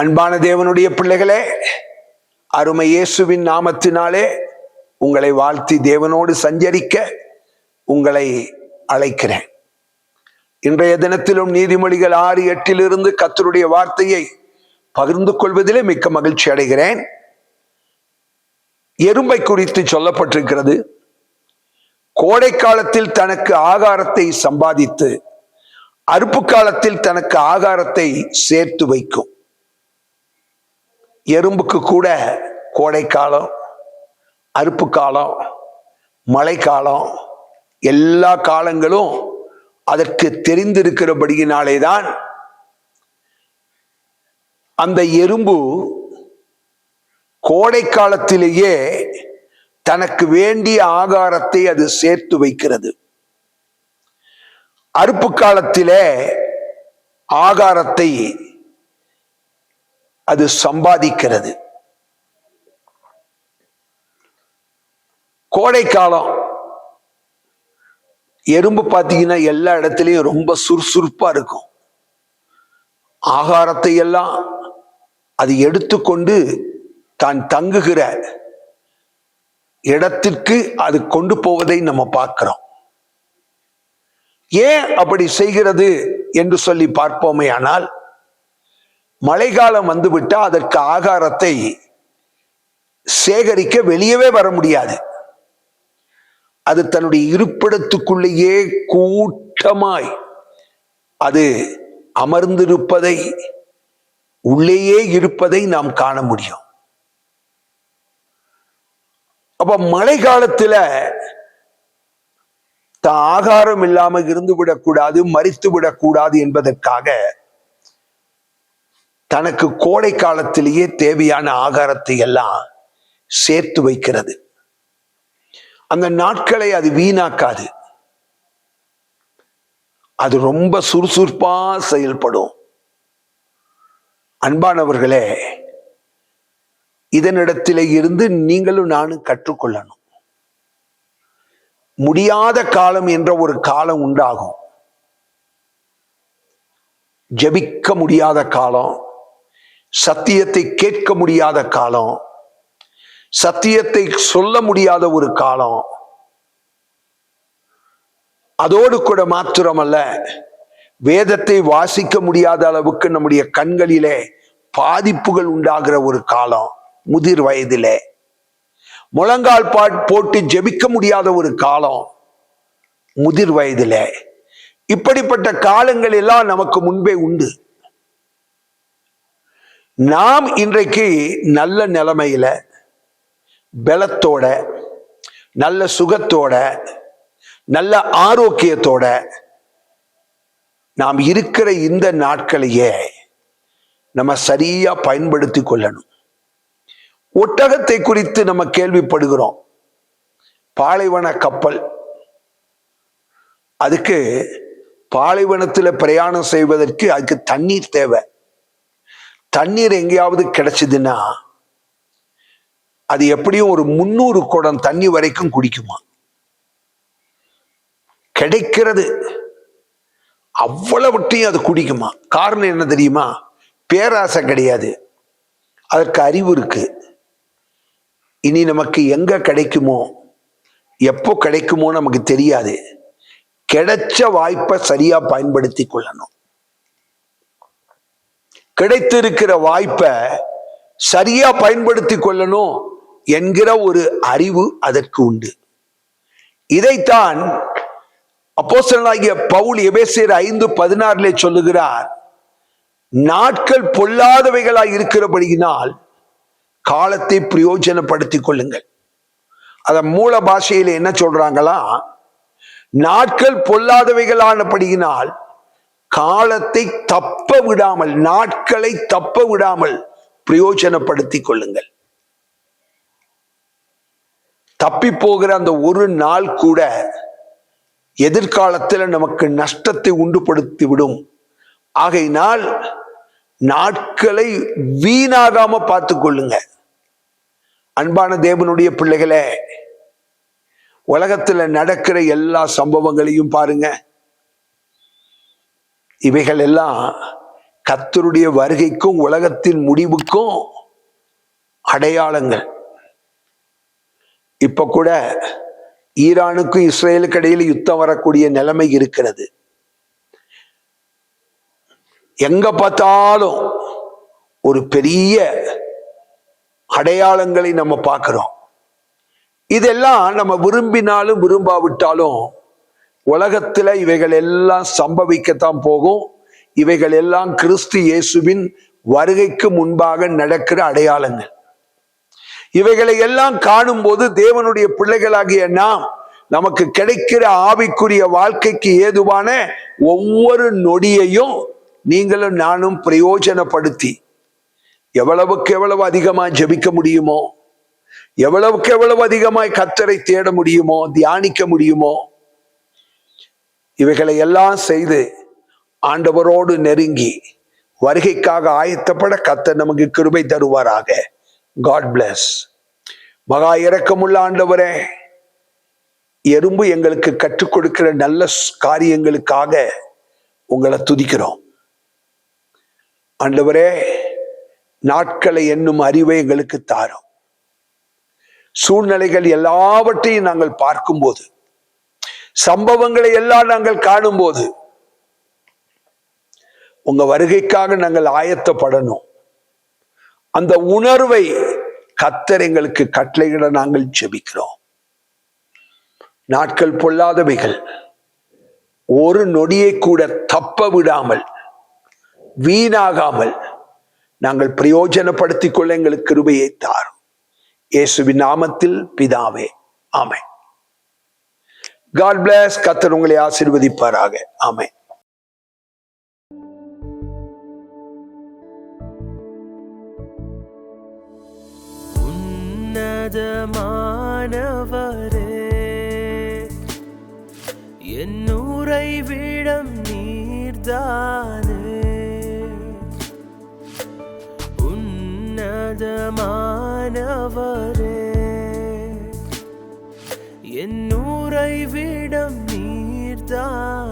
அன்பான தேவனுடைய பிள்ளைகளே அருமை இயேசுவின் நாமத்தினாலே உங்களை வாழ்த்தி தேவனோடு சஞ்சரிக்க உங்களை அழைக்கிறேன். இன்றைய தினத்திலும் நீதிமொழிகள் ஆறு எட்டிலிருந்து கத்தருடைய வார்த்தையை பகிர்ந்து கொள்வதிலே மிக்க மகிழ்ச்சி அடைகிறேன். எறும்பை குறித்து சொல்லப்பட்டிருக்கிறது. கோடை காலத்தில் தனக்கு ஆகாரத்தை சம்பாதித்து அறுப்பு காலத்தில் தனக்கு ஆகாரத்தை சேர்த்து வைக்கும். எறும்புக்கு கூட கோடைக்காலம் அறுப்பு காலம் மழைக்காலம் எல்லா காலங்களும் அதற்கு தெரிந்திருக்கிறபடியினாலே தான் அந்த எறும்பு கோடை காலத்திலேயே தனக்கு வேண்டிய ஆகாரத்தை அது சேர்த்து வைக்கிறது. அறுப்பு காலத்திலே ஆகாரத்தை அது சம்பாதிக்கிறது. கோடைக்காலம். எறும்பு பார்த்தீங்கன்னா எல்லா இடத்துலையும் ரொம்ப சுறுசுறுப்பா இருக்கும். ஆகாரத்தை எல்லாம் அது எடுத்துக்கொண்டு தான் தங்குகிற இடத்திற்கு அது கொண்டு போவதை நம்ம பார்க்கிறோம். ஏன் அப்படி செய்கிறது என்று சொல்லி பார்ப்போமே ஆனால் மழைக்காலம் வந்துவிட்டால் அதற்கு ஆகாரத்தை சேகரிக்க வெளியவே வர முடியாது. அது தன்னுடைய இருப்பிடத்துக்குள்ளேயே கூட்டமாய் அது அமர்ந்திருப்பதை உள்ளேயே இருப்பதை நாம் காண முடியும். அப்ப மழை காலத்துல தான் ஆகாரம் இல்லாம இருந்து விடக்கூடாது மறித்து விடக்கூடாது என்பதற்காக தனக்கு கோடை காலத்திலேயே தேவையான ஆகாரத்தை எல்லாம் சேர்த்து வைக்கிறது. அந்த நாட்களை அது வீணாக்காது. அது ரொம்ப சுறுசுறுப்பா செயல்படும். அன்பானவர்களே இதனிடத்திலே இருந்து நீங்களும் நானும் கற்றுக்கொள்ளணும். முடியாத காலம் என்ற ஒரு காலம் உண்டாகும். ஜெபிக்க முடியாத காலம் சத்தியத்தை கேட்க முடியாத காலம் சத்தியத்தை சொல்ல முடியாத ஒரு காலம். அதோடு கூட மாத்திரமல்ல வேதத்தை வாசிக்க முடியாத அளவுக்கு நம்முடைய கண்களிலே பாதிப்புகள் உண்டாகிற ஒரு காலம் முதிர் வயதிலே. முழங்கால் பாட் போட்டு ஜெபிக்க முடியாத ஒரு காலம் முதிர் வயதிலே. இப்படிப்பட்ட காலங்கள் எல்லாம் நமக்கு முன்பே உண்டு. நாம் இன்றைக்கு நல்ல நிலைமையில பலத்தோட நல்ல சுகத்தோட நல்ல ஆரோக்கியத்தோட நாம் இருக்கிற இந்த நாட்களையே நம்ம சரியா பயன்படுத்தி கொள்ளணும். ஒட்டகத்தை குறித்து நம்ம கேள்விப்படுகிறோம். பாலைவன கப்பல். அதுக்கு பாலைவனத்தில் பிரயாணம் செய்வதற்கு அதுக்கு தண்ணீர் தேவை. தண்ணீர் எங்கேயாவது கிடைச்சதுன்னா அது எப்படியும் ஒரு முன்னூறு குடம் தண்ணி வரைக்கும் குடிக்குமா? கிடைக்கிறது. அவ்வளவற்றையும் அது குடிக்குமா? காரணம் என்ன தெரியுமா? பேராசை கிடையாது. அதற்கு அறிவு இருக்கு. இனி நமக்கு எங்க கிடைக்குமோ எப்போ கிடைக்குமோ நமக்கு தெரியாது. கிடைச்ச வாய்ப்பை சரியா பயன்படுத்தி கொள்ளணும். கிடைத்திருக்கிற வாய்ப்பை சரியா பயன்படுத்தி கொள்ளணும் என்கிற ஒரு அறிவு அதற்கு உண்டு. இதைத்தான் அப்போசனாகிய பவுல் எபேசியர் ஐந்து பதினாறுல சொல்லுகிறார் நாட்கள் பொல்லாதவைகளாய் இருக்கிறபடியினால் காலத்தை பிரயோஜனப்படுத்திக் கொள்ளுங்கள். அத மூல பாஷையில என்ன சொல்றாங்களா நாட்கள் பொல்லாதவைகளானபடியினால் காலத்தை தப்ப விடாமல் நாட்களை தப்ப விடாமல் பிரயோஜனப்படுத்திக் கொள்ளுங்கள். தப்பி போகிற அந்த ஒரு நாள் கூட எதிர்காலத்தில் நமக்கு நஷ்டத்தை உண்டுபடுத்தி விடும். ஆகையினால் நாட்களை வீணாகாம பார்த்து கொள்ளுங்க அன்பான தேவனுடைய பிள்ளைகளே உலகத்துல நடக்கிற எல்லா சம்பவங்களையும் பாருங்க. இவைகள் எல்லாம் கத்தருடைய வருகைக்கும் உலகத்தின் முடிவுக்கும் அடையாளங்கள். இப்ப கூட ஈரானுக்கும் இஸ்ரேலுக்கு இடையில் யுத்தம் வரக்கூடிய நிலைமை இருக்கிறது. எங்க பார்த்தாலும் ஒரு பெரிய அடையாளங்களை நம்ம பார்க்கிறோம். இதெல்லாம் நம்ம விரும்பினாலும் விரும்பாவிட்டாலும் உலகத்துல இவைகள் எல்லாம் சம்பவிக்கத்தான் போகும். இவைகள் எல்லாம் கிறிஸ்து இயேசுவின் வருகைக்கு முன்பாக நடக்கிற அடையாளங்கள். இவைகளை எல்லாம் காணும் போது தேவனுடைய பிள்ளைகளாகிய நாம் நமக்கு கிடைக்கிற ஆவிக்குரிய வாழ்க்கைக்கு ஏதுவான ஒவ்வொரு நொடியையும் நீங்களும் நானும் பிரயோஜனப்படுத்தி எவ்வளவுக்கு எவ்வளவு அதிகமாக ஜெபிக்க முடியுமோ எவ்வளவுக்கு எவ்வளவு அதிகமாய் கத்தரை தேட முடியுமோ தியானிக்க முடியுமோ இவைகளை எல்லாம் செய்து ஆண்டவரோடு நெருங்கி வருகைக்காக ஆயத்தப்பட கத்த நமக்கு கிருபை தருவாராக. காட் பிளஸ் மகா இறக்கமுள்ள ஆண்டவரே எறும்பு எங்களுக்கு கற்றுக் கொடுக்கிற நல்ல காரியங்களுக்காக உங்களை துதிக்கிறோம். ஆண்டவரே நாட்களை என்னும் அறிவை எங்களுக்கு தாரும். சூழ்நிலைகள் எல்லாவற்றையும் நாங்கள் பார்க்கும்போது சம்பவங்களை எல்லாம் நாங்கள் காணும்போது உங்க வருகைக்காக நாங்கள் ஆயத்தப்படணும். அந்த உணர்வை கத்தர் எங்களுக்கு கட்டளையிட நாங்கள் ஜெபிக்கிறோம். நாட்கள் பொல்லாதவைகள். ஒரு நொடியை கூட தப்ப விடாமல் வீணாகாமல் நாங்கள் பிரயோஜனப்படுத்திக் கொள்ள எங்களுக்கு கிருபையை தாரும். இயேசுவின் நாமத்தில் பிதாவே ஆமை காட் பிளஸ் கத்தர் உங்களை ஆசிர்வதிப்பாராக. ஆமை உன்னதமானவரே என்னுரை விடம் நீர்தானே. உன்னதமானவரே என்னுரை விடம் நீர்தானே